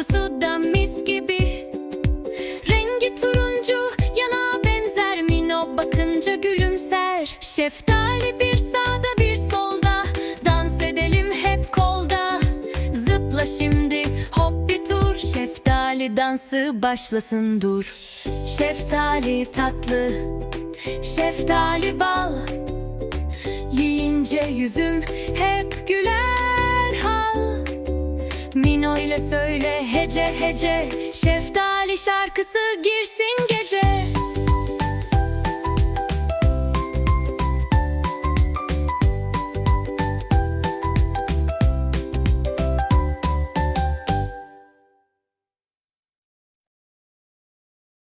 Kokusu da mis gibi. Rengi turuncu yana benzer. Mino bakınca gülümser. Şeftali bir sağda bir solda. Dans edelim hep kolda. Zıpla şimdi hop bir tur. Şeftali dansı başlasın dur. Şeftali tatlı Şeftali bal. Yiyince yüzüm hep güler ile söyle. Hece hece Şeftali şarkısı girsin gece